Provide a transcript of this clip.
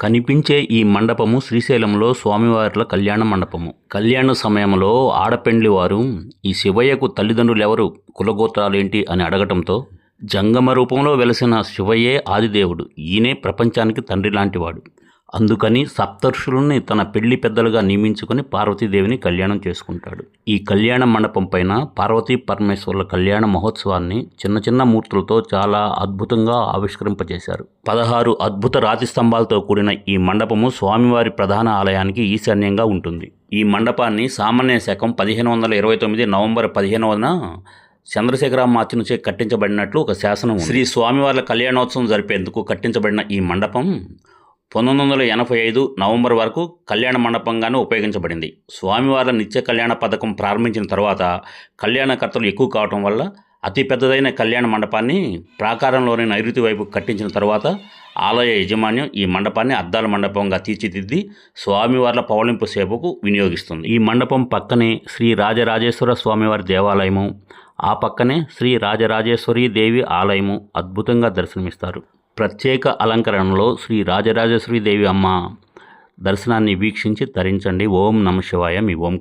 కనిపించే ఈ మండపము శ్రీశైలంలో స్వామివార్ల కళ్యాణ మండపము. కళ్యాణ సమయంలో ఆడపెండ్లి వారు ఈ శివయ్యకు తల్లిదండ్రులెవరు కులగోత్రాలేంటి అని అడగటంతో జంగమ రూపంలో వెలసిన శివయ్యే ఆదిదేవుడు ఈయనే ప్రపంచానికి తండ్రి లాంటివాడు. అందుకని సప్తర్షులని తన పెళ్ళి పెద్దలుగా నియమించుకొని పార్వతీదేవిని కళ్యాణం చేసుకుంటాడు. ఈ కళ్యాణ మండపం పైన పార్వతీ పరమేశ్వర్ల కళ్యాణ మహోత్సవాన్ని చిన్న చిన్న మూర్తులతో చాలా అద్భుతంగా ఆవిష్కరింపజేశారు. పదహారు అద్భుత రాతి స్తంభాలతో కూడిన ఈ మండపము స్వామివారి ప్రధాన ఆలయానికి ఈశాన్యంగా ఉంటుంది. ఈ మండపాన్ని సామాన్య శకం పదిహేను వందల ఇరవై తొమ్మిది నవంబర్ పదిహేనవన చంద్రశేఖరామాత్యునిచే కట్టించబడినట్లు ఒక శాసనం ఉంది. శ్రీ స్వామివార్ల కళ్యాణోత్సవం జరిపేందుకు కట్టించబడిన ఈ మండపం పంతొమ్మిది వందల ఎనభై ఐదు నవంబర్ వరకు కళ్యాణ మండపంగానే ఉపయోగించబడింది. స్వామివార్ల నిత్య కళ్యాణ పథకం ప్రారంభించిన తర్వాత కళ్యాణకర్తలు ఎక్కువ కావటం వల్ల అతి పెద్దదైన కళ్యాణ మండపాన్ని ప్రాకారంలోని నైరుతి వైపు కట్టించిన తర్వాత ఆలయ యాజమాన్యం ఈ మండపాన్ని అద్దాల మండపంగా తీర్చిదిద్ది స్వామివార్ల పవళింపు సేవకు వినియోగిస్తుంది. ఈ మండపం పక్కనే శ్రీ రాజరాజేశ్వర స్వామివారి దేవాలయము ఆ పక్కనే శ్రీ రాజరాజేశ్వరి దేవి ఆలయము అద్భుతంగా దర్శనమిస్తారు. ప్రత్యేక అలంకరణలో శ్రీ రాజరాజేశ్వరి దేవి అమ్మ దర్శనాన్ని వీక్షించి తరించండి. ఓం నమ శివాయ. మీ ఓం